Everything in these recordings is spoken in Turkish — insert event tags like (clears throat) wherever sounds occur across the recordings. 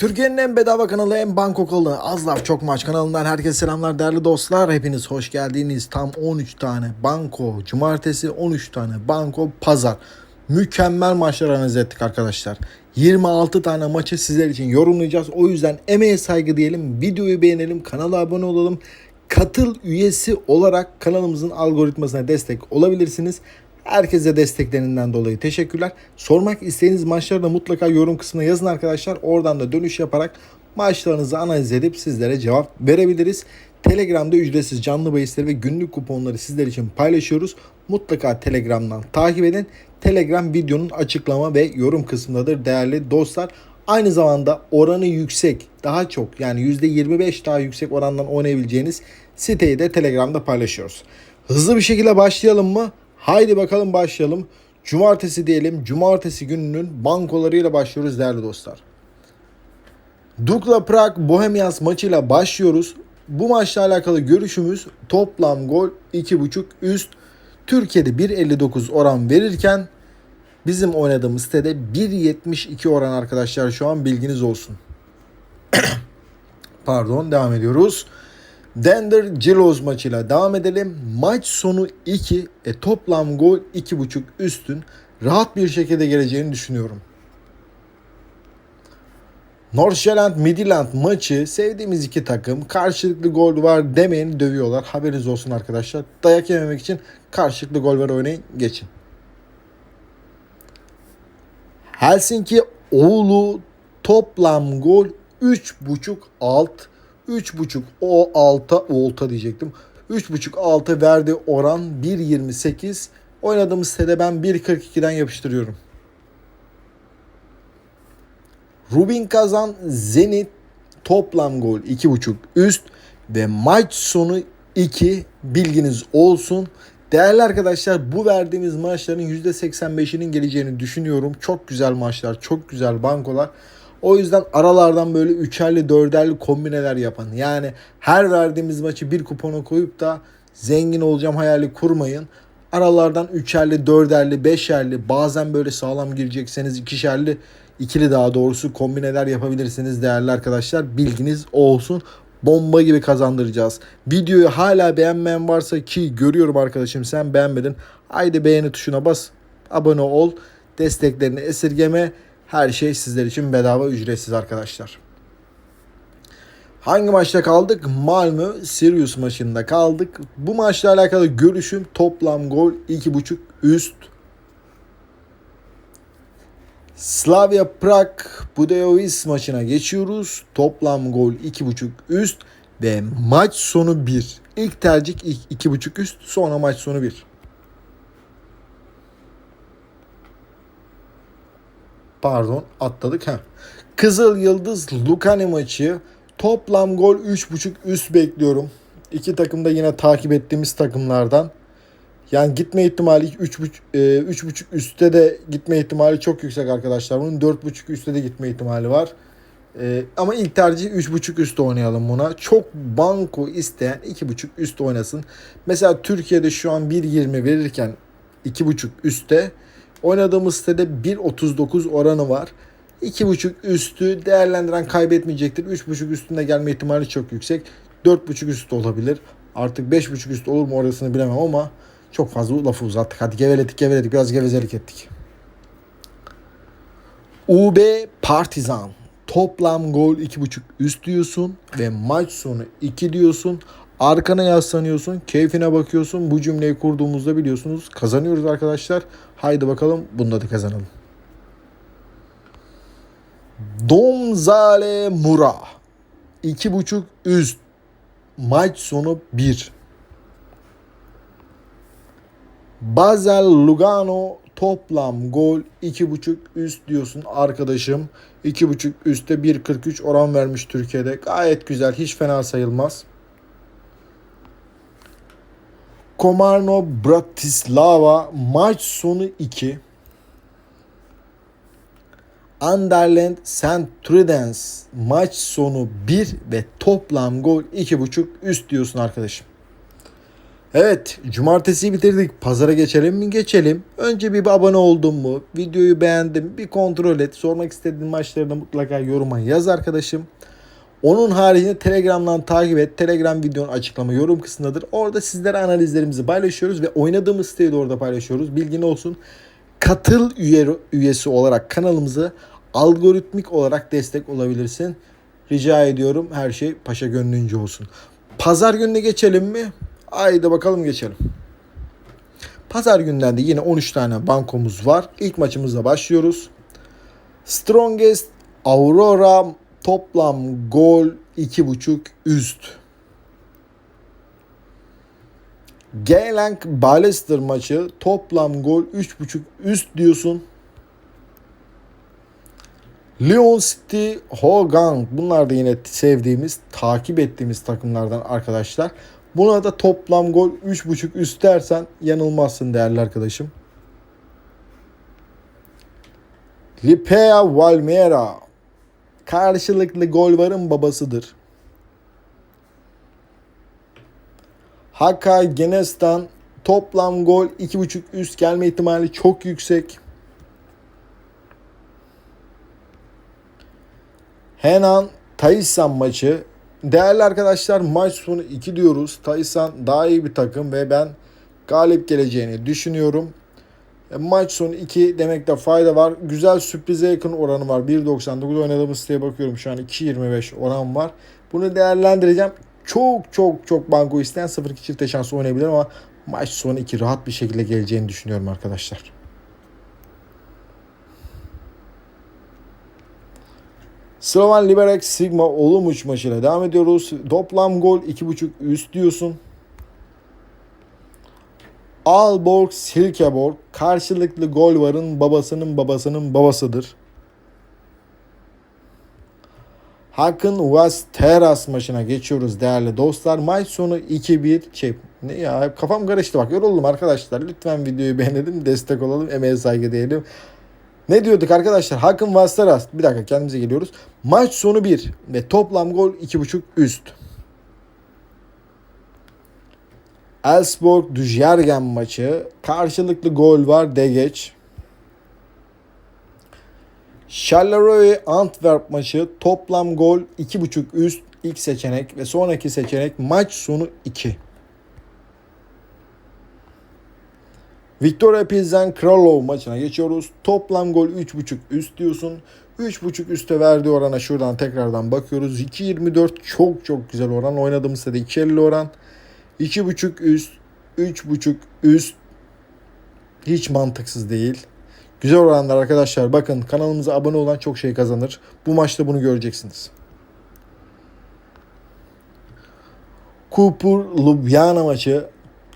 Türkiye'nin en bedava kanalı en banko kanalı Az Laf Çok Maç kanalından herkese selamlar değerli dostlar. Hepiniz hoş geldiniz. Tam 13 tane banko cumartesi 13 tane banko pazar. Mükemmel maçlar analiz ettik arkadaşlar. 26 tane maçı sizler için yorumlayacağız. O yüzden emeğe saygı diyelim. Videoyu beğenelim. Kanala abone olalım. Katıl üyesi olarak kanalımızın algoritmasına destek olabilirsiniz. Herkese desteklerinden dolayı teşekkürler. Sormak istediğiniz maçları da mutlaka yorum kısmına yazın arkadaşlar. Oradan da dönüş yaparak maçlarınızı analiz edip sizlere cevap verebiliriz. Telegram'da ücretsiz canlı bahisleri ve günlük kuponları sizler için paylaşıyoruz. Mutlaka Telegram'dan takip edin. Telegram videonun açıklama ve yorum kısmındadır değerli dostlar. Aynı zamanda oranı yüksek, daha çok yani %25 daha yüksek orandan oynayabileceğiniz siteyi de Telegram'da paylaşıyoruz. Hızlı bir şekilde başlayalım mı? Haydi bakalım başlayalım. Cumartesi diyelim. Cumartesi gününün bankolarıyla başlıyoruz değerli dostlar. Dukla Prag Bohemians maçıyla başlıyoruz. Bu maçla alakalı görüşümüz toplam gol 2.5 üst. Türkiye'de 1.59 oran verirken bizim oynadığımız sitede 1.72 oran arkadaşlar şu an bilginiz olsun. (clears throat) Pardon devam ediyoruz. Denver Gilos maçıyla devam edelim. Maç sonu 2, e, toplam gol 2.5 üstün. Rahat bir şekilde geleceğini düşünüyorum. Northshireland Midland maçı sevdiğimiz iki takım karşılıklı gol var demeyin dövüyorlar. Haberiniz olsun arkadaşlar. Dayak yememek için karşılıklı gol var oynayın geçin. Helsinki Oğlu toplam gol 3.5 alt 3.5 o alta olta diyecektim. 3.5 altı verdi oran 1.28. Oynadığımız sitede ben 1.42'den yapıştırıyorum. Rubin Kazan Zenit toplam gol 2.5 üst ve maç sonu 2 bilginiz olsun. Değerli arkadaşlar bu verdiğimiz maçların %85'inin geleceğini düşünüyorum. Çok güzel maçlar, çok güzel bankolar. O yüzden aralardan böyle üçerli dörderli kombineler yapan yani her verdiğimiz maçı bir kupona koyup da zengin olacağım hayali kurmayın. Aralardan üçerli, dörderli, beşerli bazen böyle sağlam girecekseniz ikişerli, ikili daha doğrusu kombineler yapabilirsiniz değerli arkadaşlar. Bilginiz olsun. Bomba gibi kazandıracağız. Videoyu hala beğenmeyen varsa ki görüyorum arkadaşım sen beğenmedin. Haydi beğeni tuşuna bas. Abone ol. Desteklerini esirgeme. Her şey sizler için bedava ücretsiz arkadaşlar. Hangi maçta kaldık? Malmö Sirius maçında kaldık. Bu maçla alakalı görüşüm toplam gol 2.5 üst. Slavia Prag Budeovis maçına geçiyoruz. Toplam gol 2.5 üst ve maç sonu 1. İlk tercih 2.5 üst sonra maç sonu 1. Pardon atladık. ha. Kızıl Yıldız Lukane maçı toplam gol 3.5 üst bekliyorum. İki takım da yine takip ettiğimiz takımlardan. Yani gitme ihtimali 3.5 e, 3.5 üstte de gitme ihtimali çok yüksek arkadaşlar. Bunun 4.5 üstte de gitme ihtimali var. E, ama ilk tercih 3.5 üstte oynayalım buna. Çok banko isteyen 2.5 üst oynasın. Mesela Türkiye'de şu an 1.20 verirken 2.5 üstte Oynadığımız sitede 1.39 oranı var. 2.5 üstü değerlendiren kaybetmeyecektir. 3.5 üstünde gelme ihtimali çok yüksek. 4.5 üstü olabilir. Artık 5.5 üstü olur mu orasını bilemem ama çok fazla lafı uzattık. Hadi geveledik geveledik biraz gevezelik ettik. UB Partizan toplam gol 2.5 üst diyorsun ve maç sonu 2 diyorsun. Arkana yaslanıyorsun, keyfine bakıyorsun. Bu cümleyi kurduğumuzda biliyorsunuz kazanıyoruz arkadaşlar. Haydi bakalım bunda da kazanalım. Domzale Mura 2.5 üst maç sonu 1. Basel Lugano toplam gol 2.5 üst diyorsun arkadaşım. 2.5 üstte 1.43 oran vermiş Türkiye'de. Gayet güzel hiç fena sayılmaz. Komarno Bratislava maç sonu 2. Anderlecht St. Trudens maç sonu 1 ve toplam gol 2.5 üst diyorsun arkadaşım. Evet, cumartesiyi bitirdik. Pazara geçelim mi? Geçelim. Önce bir abone oldun mu? Videoyu beğendim. Bir kontrol et. Sormak istediğin maçları da mutlaka yoruma yaz arkadaşım. Onun haricinde Telegram'dan takip et. Telegram videonun açıklama yorum kısmındadır. Orada sizlere analizlerimizi paylaşıyoruz ve oynadığımız siteyi de orada paylaşıyoruz. Bilgin olsun. Katıl üye, üyesi olarak kanalımızı algoritmik olarak destek olabilirsin. Rica ediyorum her şey paşa gönlünce olsun. Pazar gününe geçelim mi? Haydi bakalım geçelim. Pazar günden de yine 13 tane bankomuz var. İlk maçımızla başlıyoruz. Strongest Aurora toplam gol 2.5 üst. Geylang Ballester maçı toplam gol 3.5 üst diyorsun. Lyon City, Hogan bunlar da yine sevdiğimiz, takip ettiğimiz takımlardan arkadaşlar. Buna da toplam gol 3.5 üst dersen yanılmazsın değerli arkadaşım. Lipea Valmiera karşılıklı gol varın babasıdır. Haka Genestan toplam gol 2.5 üst gelme ihtimali çok yüksek. Henan Taysan maçı. Değerli arkadaşlar maç sonu 2 diyoruz. Taysan daha iyi bir takım ve ben galip geleceğini düşünüyorum. E, maç sonu 2 demekte fayda var. Güzel sürprize yakın oranı var. 1.99 oynadığımız siteye bakıyorum şu an 2.25 oran var. Bunu değerlendireceğim. Çok çok çok banko isteyen 0-2 çifte şansı oynayabilir ama maç sonu 2 rahat bir şekilde geleceğini düşünüyorum arkadaşlar. Slovan Liberec Sigma Olumuç maçıyla devam ediyoruz. Toplam gol 2.5 üst diyorsun. Alborg Silkeborg karşılıklı gol varın babasının babasının babasıdır. Hakan Vas Teras maçına geçiyoruz değerli dostlar. Maç sonu 2-1 şey ne ya kafam karıştı bak yoruldum arkadaşlar. Lütfen videoyu beğenelim destek olalım emeğe saygı diyelim. Ne diyorduk arkadaşlar? Hakan Vastaras. Bir dakika kendimize geliyoruz. Maç sonu 1 ve toplam gol 2.5 üst. Elfsborg Dujergen maçı. Karşılıklı gol var de geç. Charleroi Antwerp maçı. Toplam gol 2.5 üst. ilk seçenek ve sonraki seçenek maç sonu 2. Victoria Pilsen Kralov maçına geçiyoruz. Toplam gol 3.5 üst diyorsun. 3.5 üste verdiği orana şuradan tekrardan bakıyoruz. 2.24 çok çok güzel oran. Oynadığımız sırada 2.50 oran. 2.5 üst, 3.5 üst hiç mantıksız değil. Güzel oranlar arkadaşlar. Bakın kanalımıza abone olan çok şey kazanır. Bu maçta bunu göreceksiniz. Kupur Ljubljana maçı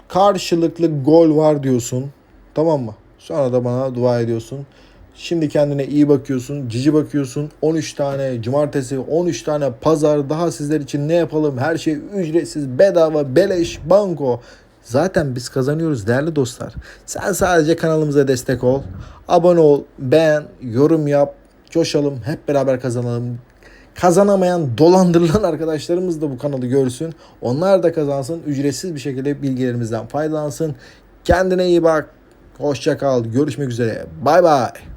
karşılıklı gol var diyorsun. Tamam mı? Sonra da bana dua ediyorsun. Şimdi kendine iyi bakıyorsun, cici bakıyorsun. 13 tane cumartesi, 13 tane pazar daha sizler için ne yapalım? Her şey ücretsiz, bedava, beleş, banko. Zaten biz kazanıyoruz değerli dostlar. Sen sadece kanalımıza destek ol. Abone ol, beğen, yorum yap. Coşalım, hep beraber kazanalım. Kazanamayan, dolandırılan (laughs) arkadaşlarımız da bu kanalı görsün. Onlar da kazansın. Ücretsiz bir şekilde bilgilerimizden faydalansın. Kendine iyi bak. Hoşça kal. Görüşmek üzere. Bay bay.